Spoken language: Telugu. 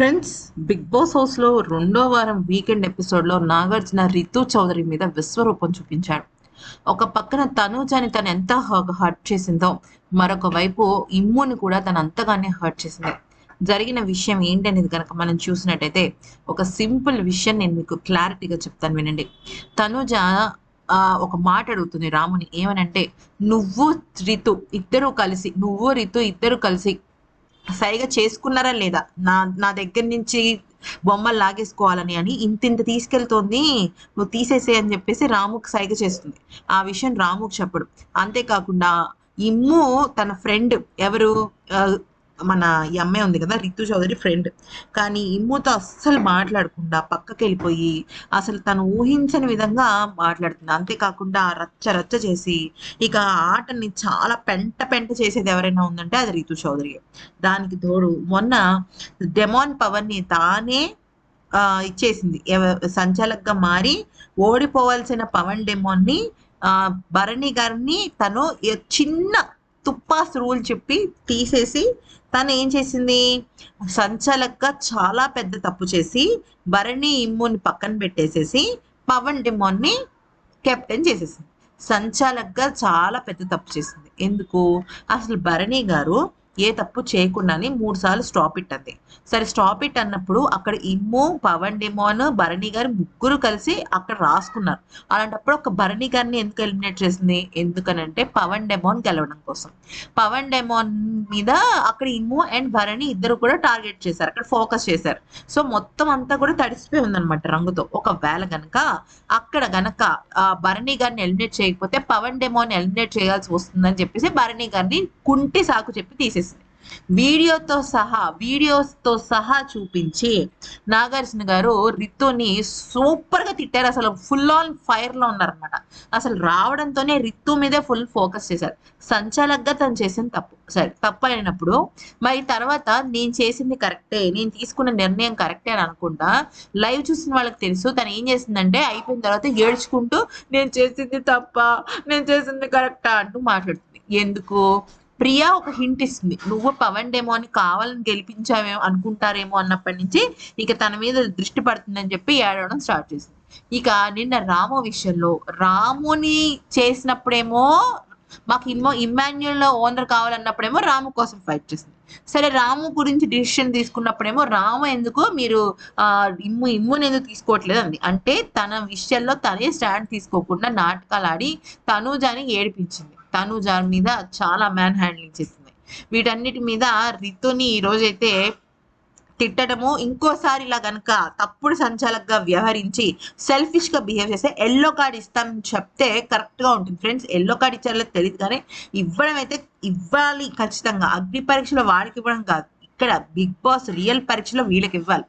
ఫ్రెండ్స్ బిగ్ బాస్ హౌస్లో రెండో వారం వీకెండ్ ఎపిసోడ్లో నాగార్జున రితు చౌదరి మీద విశ్వరూపం చూపించాడు. ఒక పక్కన తనుజాని తను ఎంత హర్ట్ చేసిందో మరొక వైపు ఇమ్ముని కూడా తను అంతగానే హర్ట్ చేసింది. జరిగిన విషయం ఏంటనేది కనుక మనం చూసినట్టయితే ఒక సింపుల్ విషయం నేను మీకు క్లారిటీగా చెప్తాను వినండి. తనుజ ఆ, ఒక మాట అడుగుతుంది రాముని ఏమనంటే నువ్వు రితు ఇద్దరు కలిసి నువ్వు రితు ఇద్దరు కలిసి సరిగా చేసుకున్నారా లేదా? నా నా దగ్గర నుంచి బొమ్మలు లాగేసుకోవాలని అని ఇంత ఇంత తీసుకెళ్తోంది నువ్వు తీసేసే అని చెప్పేసి రాముకు సైగ చేస్తుంది. ఆ విషయం రాముకు చెప్పడు. అంతేకాకుండా ఇమ్ము తన ఫ్రెండ్ ఎవరు ఆ, మన ఈ అమ్మాయి ఉంది కదా రితు చౌదరి ఫ్రెండ్ కానీ ఇమ్ముతో అస్సలు మాట్లాడకుండా పక్కకి వెళ్ళిపోయి అసలు తను ఊహించని విధంగా మాట్లాడుతుంది. అంతేకాకుండా రచ్చ రచ్చ చేసి ఇక ఆటని చాలా పెంట పెంట చేసేది ఎవరైనా ఉందంటే అది రితు చౌదరి. దానికి తోడు మొన్న డెమాన్ పవర్ని తానే ఆ, ఇచ్చేసింది. ఎవ- మారి ఓడిపోవాల్సిన పవన్ డెమోన్ని ఆ, భరణి గారిని తను చిన్న తుప్పాస్ రూల్ చెప్పి తీసేసి తను ఏం చేసింది? సంచలక్గా చాలా పెద్ద తప్పు చేసి భరణి ఇమ్ముని పక్కన పెట్టేసేసి పవన్ డిమోన్ని కెప్టెన్ చేసేసింది. సంచాలక్గా చాలా పెద్ద తప్పు చేసింది. ఎందుకు? అసలు భరణి గారు ఏ తప్పు చేయకుండానే మూడు సార్లు స్టాప్ ఇట్ అంది సరే స్టాప్ ఇట్ అన్నప్పుడు అక్కడ ఇమ్ము పవన్ డిమోన్ భరణి గారు ముగ్గురు కలిసి అక్కడ రాసుకున్నారు. అలాంటప్పుడు ఒక భరణి గారిని ఎందుకు ఎలిమినేట్ చేసింది? ఎందుకనంటే పవన్ డెమోన్ గెలవడం కోసం. పవన్ డెమోన్ మీద అక్కడ ఇమ్ము అండ్ భరణి ఇద్దరు కూడా టార్గెట్ చేశారు. అక్కడ ఫోకస్ చేశారు. సో మొత్తం అంతా కూడా తడిసిపోయి ఉందన్నమాట రంగుతో. ఒకవేళ గనక అక్కడ గనక ఆ భరణి గారిని ఎలిమినేట్ చేయకపోతే పవన్ డెమోన్ ఎలిమినేట్ చేయాల్సి వస్తుందని చెప్పేసి భరణి గారిని కుంటి సాకు చెప్పి తీసేసింది. వీడియోతో సహా వీడియోస్తో సహా చూపించి నాగార్జున గారు రితుని సూపర్గా తిట్టారు. అసలు ఫుల్ ఆన్ ఫైర్లో ఉన్నారనమాట అసలు రావడంతోనే రిత్తు మీదే ఫుల్ ఫోకస్ చేశారు. సంచాలక్గా తను చేసిన తప్పు. సరే తప్పు అయినప్పుడు మరి తర్వాత నేను చేసింది కరెక్టే నేను తీసుకున్న నిర్ణయం కరెక్టే అని అనుకుంటా లైవ్ చూసిన వాళ్ళకి తెలుసు తను ఏం చేసిందంటే అయిపోయిన తర్వాత ఏడ్చుకుంటూ నేను చేసింది తప్ప? నేను చేసింది కరెక్టా అంటూ మాట్లాడుతుంది. ఎందుకు? ప్రియా ఒక హింట్ ఇస్తుంది. నువ్వు పవన్ డేమో అని కావాలని గెలిపించావేమో అనుకుంటారేమో అన్నప్పటి నుంచి ఇక తన మీద దృష్టి పడుతుందని చెప్పి ఏడవడం స్టార్ట్ చేసింది. ఇక నిన్న రాము విషయంలో రాముని చేసినప్పుడేమో మాకు ఇమ్మో ఇమ్మాన్యుల్ ఓనర్ కావాలన్నప్పుడేమో రాము కోసం ఫైట్ చేసింది. సరే రాము గురించి డిసిషన్ తీసుకున్నప్పుడేమో రాము ఎందుకు మీరు ఆ ఇమ్ము ఇమ్ముని ఎందుకు తీసుకోవట్లేదు అంది అంటే తన విషయంలో తనే స్టాండ్ తీసుకోకుండా నాటకాలు ఆడి తనూజాని ఏడిపించింది. తనూజా మీద చాలా మ్యాన్ హ్యాండ్లింగ్ చేసింది. వీటన్నిటి మీద రితుని ఈ రోజైతే తిట్టడము ఇంకోసారి ఇలా కనుక తప్పుడు సంచాలకుగా వ్యవహరించి సెల్ఫిష్గా బిహేవ్ చేస్తే ఎల్లో కార్డ్ ఇస్తాం చెప్తే కరెక్ట్గా ఉంటుంది ఫ్రెండ్స్ ఎల్లో కార్డ్ ఇచ్చారో తెలియదు కానీ ఇవ్వడం అయితే ఇవ్వాలి ఖచ్చితంగా. అగ్ని పరీక్షలో వాడికి ఇవ్వడం కాదు. ఇక్కడ బిగ్ బాస్ రియల్ పరీక్షలో వీళ్ళకి ఇవ్వాలి.